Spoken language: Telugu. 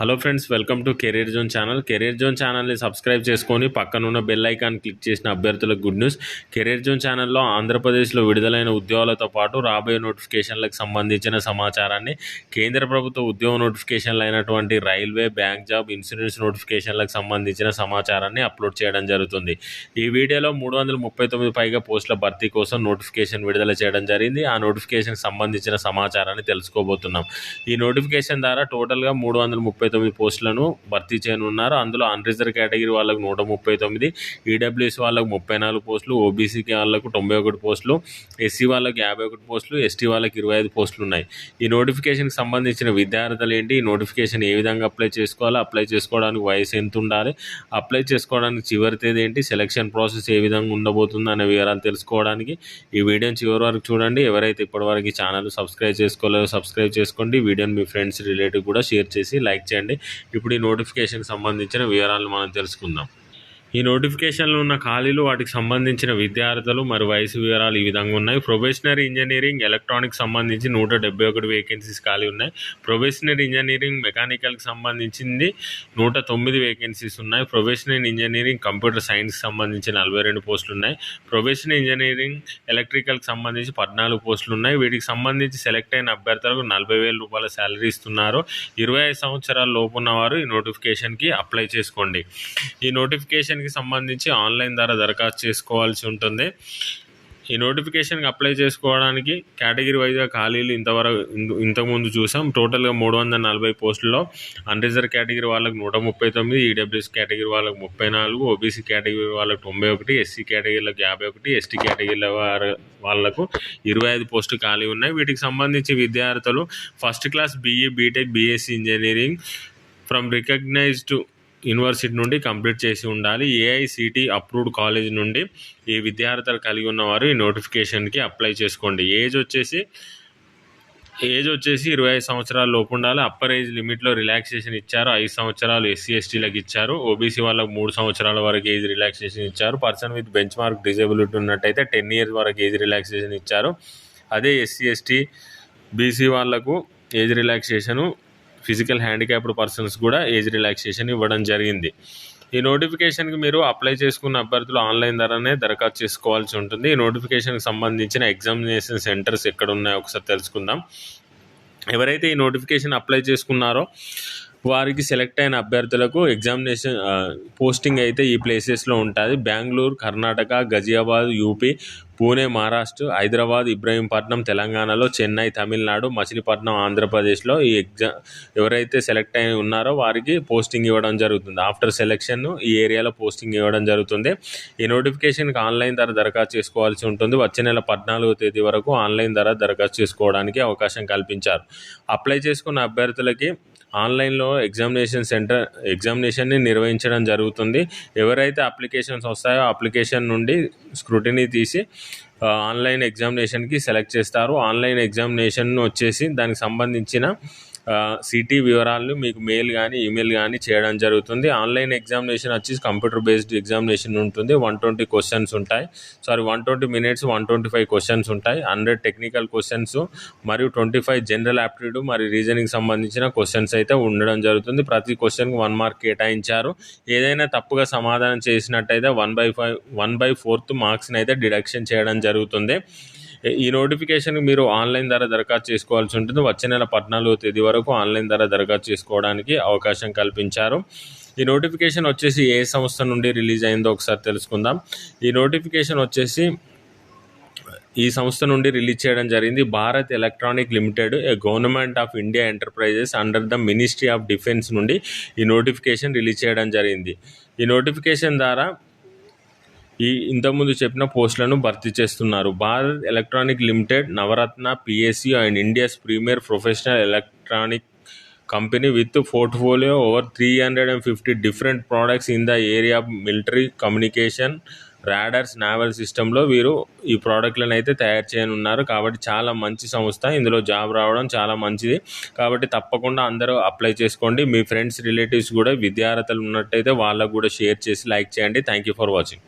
Hello friends welcome to career zone channel career zone ఛానల్ని సబ్స్క్రైబ్ చేసుకొని పక్కనున్న బెల్ ఐకాన్ క్లిక్ చేసిన అభ్యర్థులకు గుడ్ న్యూస్ కెరీర్ జోన్ ఛానల్లో ఆంధ్రప్రదేశ్లో విడుదలైన ఉద్యోగాలతో పాటు రాబోయే నోటిఫికేషన్లకు సంబంధించిన సమాచారాన్ని కేంద్ర ప్రభుత్వ ఉద్యోగ నోటిఫికేషన్లు అయినటువంటి రైల్వే బ్యాంక్ జాబ్ ఇన్సూరెన్స్ నోటిఫికేషన్లకు సంబంధించిన సమాచారాన్ని అప్లోడ్ చేయడం జరుగుతుంది. ఈ వీడియోలో మూడు వందల ముప్పై తొమ్మిది పైగా పోస్టుల భర్తీ కోసం నోటిఫికేషన్ విడుదల చేయడం జరిగింది. ఆ నోటిఫికేషన్కి సంబంధించిన సమాచారాన్ని తెలుసుకోబోతున్నాం. ఈ నోటిఫికేషన్ ద్వారా టోటల్గా మూడు వందల ముప్పై తొమ్మిది పోస్టులను భర్తీ చేయనున్నారు. అందులో అన్రిజర్వ్ కేటగిరీ వాళ్ళకు నూట ముప్పై తొమ్మిది ఈడబ్ల్యూఎస్ వాళ్ళకు ముప్పై నాలుగు పోస్టులు ఓబీసీకి వాళ్ళకు తొంభై ఒకటి పోస్టులు ఎస్సీ వాళ్ళకి యాభై ఒకటి పోస్టులు ఎస్టీ వాళ్ళకి ఇరవై ఐదు పోస్టులు ఉన్నాయి. ఈ నోటిఫికేషన్కి సంబంధించిన విద్యార్థులు ఏంటి? ఈ నోటిఫికేషన్ ఏ విధంగా అప్లై చేసుకోవాలి అప్లై చేసుకోవడానికి వయసు ఎంత ఉండాలి? అప్లై చేసుకోవడానికి చివరి తేదీ ఏంటి? సెలక్షన్ ప్రాసెస్ ఏ విధంగా ఉండబోతుంది అనే వివరాలు తెలుసుకోవడానికి ఈ వీడియోని చివరి వరకు చూడండి. ఎవరైతే ఇప్పటివరకు ఈ ఛానల్ సబ్స్క్రైబ్ చేసుకోలేదో సబ్స్క్రైబ్ చేసుకోండి. వీడియోని మీ ఫ్రెండ్స్ రిలేటివ్ కూడా షేర్ చేసి లైక్ చేయండి. ఇప్పుడు ఈ నోటిఫికేషన్కి సంబంధించిన వివరాలను మనం తెలుసుకుందాం. ఈ నోటిఫికేషన్లో ఉన్న ఖాళీలు వాటికి సంబంధించిన విద్యార్థులు మరి వయసు వివరాలు ఈ విధంగా ఉన్నాయి. ప్రొబేషనరీ ఇంజనీరింగ్ ఎలక్ట్రానిక్ సంబంధించి నూట డెబ్బై ఒకటి వేకెన్సీస్ ఖాళీ ఉన్నాయి. ప్రొబేషనరీ ఇంజనీరింగ్ మెకానికల్కి సంబంధించింది నూట తొమ్మిది వేకెన్సీస్ ఉన్నాయి. ప్రొఫెషనల్ ఇంజనీరింగ్ కంప్యూటర్ సైన్స్కి సంబంధించి నలభై రెండు పోస్టులు ఉన్నాయి. ప్రొఫెషనల్ ఇంజనీరింగ్ ఎలక్ట్రికల్కి సంబంధించి పద్నాలుగు పోస్టులు ఉన్నాయి. వీటికి సంబంధించి సెలెక్ట్ అయిన అభ్యర్థులకు నలభై వేల రూపాయల శాలరీ ఇస్తున్నారు. ఇరవై ఐదు సంవత్సరాల లోపు ఉన్నవారు ఈ నోటిఫికేషన్కి అప్లై చేసుకోండి. ఈ నోటిఫికేషన్ నోటిఫికేషన్కి సంబంధించి ఆన్లైన్ ద్వారా దరఖాస్తు చేసుకోవాల్సి ఉంటుంది. ఈ నోటిఫికేషన్కి అప్లై చేసుకోవడానికి కేటగిరీ వైజ్గా ఖాళీలు ఇంతవరకు ఇంత- ఇంతకుముందు చూసాం. టోటల్గా మూడు వందల నలభై పోస్టుల్లో అన్రిజర్వ్ కేటగిరీ వాళ్ళకి నూట ముప్పై తొమ్మిది ఈడబ్ల్యూఎస్ కేటగిరీ వాళ్ళకి ముప్పై నాలుగు ఓబీసీ కేటగిరీ వాళ్ళకి తొంభై ఒకటి ఎస్సీ కేటగిరీలకు యాభై ఒకటి ఎస్టీ కేటగిరీల వారు వాళ్ళకు ఇరవై ఐదు పోస్టులు ఖాళీ ఉన్నాయి. వీటికి సంబంధించి విద్యార్థులు first class BE BTech BSc engineering from recognised university నుండి కంప్లీట్ చేసి ఉండాలి. ఏఐసిటి అప్రూవ్డ్ కాలేజ్ నుండి ఈ విద్యార్థులు కలిగి ఉన్నవారు ఈ నోటిఫికేషన్కి అప్లై చేసుకోండి. ఏజ్ వచ్చేసి ఏజ్ వచ్చేసి ఇరవై ఐదు సంవత్సరాల లోపు ఉండాలి. అప్పర్ ఏజ్ లిమిట్లో రిలాక్సేషన్ ఇచ్చారు. ఐదు సంవత్సరాలు ఎస్సీ ఎస్టీలకు ఇచ్చారు. ఓబీసీ వాళ్ళకు మూడు సంవత్సరాల వరకు ఏజ్ రిలాక్సేషన్ ఇచ్చారు. Person with benchmark disability ఉన్నట్టయితే టెన్ ఇయర్స్ వరకు ఏజ్ రిలాక్సేషన్ ఇచ్చారు. అదే ఎస్సీ ఎస్టీ బీసీ వాళ్ళకు age relaxation physical handicapped persons కూడా ఏజ్ రిలాక్సేషన్ ఇవ్వడం జరిగింది. ఈ నోటిఫికేషన్కి మీరు అప్లై చేసుకున్న అభ్యర్థులు ఆన్లైన్ ద్వారానే దరఖాస్తు చేసుకోవాల్సి ఉంటుంది. ఈ నోటిఫికేషన్కి సంబంధించిన ఎగ్జామినేషన్ సెంటర్స్ ఎక్కడ ఉన్నాయో ఒకసారి తెలుసుకుందాం. ఎవరైతే ఈ నోటిఫికేషన్ అప్లై చేసుకున్నారో వారికి సెలెక్ట్ అయిన అభ్యర్థులకు ఎగ్జామినేషన్ పోస్టింగ్ అయితే ఈ ప్లేసెస్లో ఉంటుంది. బెంగళూరు కర్ణాటక గజియాబాద్ యూపీ పూణే మహారాష్ట్ర హైదరాబాద్ ఇబ్రహీంపట్నం తెలంగాణలో చెన్నై తమిళనాడు మచిలీపట్నం ఆంధ్రప్రదేశ్లో ఈ ఎగ్జామ్ ఎవరైతే సెలెక్ట్ అయి ఉన్నారో వారికి పోస్టింగ్ ఇవ్వడం జరుగుతుంది. ఆఫ్టర్ సెలెక్షన్ ఈ ఏరియాలో పోస్టింగ్ ఇవ్వడం జరుగుతుంది. ఈ నోటిఫికేషన్కి ఆన్లైన్ ద్వారా దరఖాస్తు చేసుకోవాల్సి ఉంటుంది. వచ్చే నెల పద్నాలుగో తేదీ వరకు ఆన్లైన్ ద్వారా దరఖాస్తు చేసుకోవడానికి అవకాశం కల్పించారు. అప్లై చేసుకున్న అభ్యర్థులకి ఆన్లైన్లో ఎగ్జామినేషన్ సెంటర్ ఎగ్జామినేషన్ని నిర్వహించడం జరుగుతుంది. ఎవరైతే అప్లికేషన్స్ వస్తాయో అప్లికేషన్ నుండి స్క్రూటినీ తీసి ఆన్లైన్ ఎగ్జామినేషన్కి సెలెక్ట్ చేస్తారు. ఆన్లైన్ ఎగ్జామినేషన్ వచ్చేసి దానికి సంబంధించిన సిటీ వివరాలను మీకు మెయిల్ కానీ ఈమెయిల్ కానీ చేయడం జరుగుతుంది. ఆన్లైన్ ఎగ్జామినేషన్ వచ్చి కంప్యూటర్ బేస్డ్ ఎగ్జామినేషన్ ఉంటుంది. వన్ ట్వంటీ క్వశ్చన్స్ ఉంటాయి. Sorry one twenty minutes one twenty five questions ఉంటాయి. హండ్రెడ్ టెక్నికల్ క్వశ్చన్స్ మరియు ట్వంటీ ఫైవ్ జనరల్ యాప్టిట్యూడ్ మరియు రీజనింగ్ సంబంధించిన క్వశ్చన్స్ అయితే ఉండడం జరుగుతుంది. ప్రతి క్వశ్చన్కి వన్ మార్క్ కేటాయించారు. ఏదైనా తప్పుగా సమాధానం చేసినట్టయితే one by five one by fourth మార్క్స్ని అయితే డిడక్షన్ చేయడం జరుగుతుంది. ఈ నోటిఫికేషన్ మీరు ఆన్లైన్ ద్వారా దరఖాస్తు చేసుకోవాల్సి ఉంటుంది. వచ్చే నెల పద్నాలుగో తేదీ వరకు ఆన్లైన్ ద్వారా దరఖాస్తు చేసుకోవడానికి అవకాశం కల్పించారు. ఈ నోటిఫికేషన్ వచ్చేసి ఏ సంస్థ నుండి రిలీజ్ అయిందో ఒకసారి తెలుసుకుందాం. ఈ నోటిఫికేషన్ వచ్చేసి ఈ సంస్థ నుండి రిలీజ్ చేయడం జరిగింది. Bharat electronic limited a government of India enterprises under the ministry of defence నుండి ఈ నోటిఫికేషన్ రిలీజ్ చేయడం జరిగింది. ఈ నోటిఫికేషన్ ద్వారా ఈ ఇంతకుముందు చెప్పిన పోస్టులను భర్తీ చేస్తున్నారు. Bharat electronic limited Navratna PSC and India's premier professional electronic company with portfolio over three hundred and fifty different products in the area of military communication radars naval సిస్టంలో వీరు ఈ ప్రోడక్ట్లను అయితే తయారు చేయనున్నారు. కాబట్టి చాలా మంచి సంస్థ. ఇందులో జాబ్ రావడం చాలా మంచిది. కాబట్టి తప్పకుండా అందరూ అప్లై చేసుకోండి. మీ ఫ్రెండ్స్ రిలేటివ్స్ కూడా విద్యార్థులు ఉన్నట్టయితే వాళ్ళకు కూడా షేర్ చేసి లైక్ చేయండి. Thank you for watching.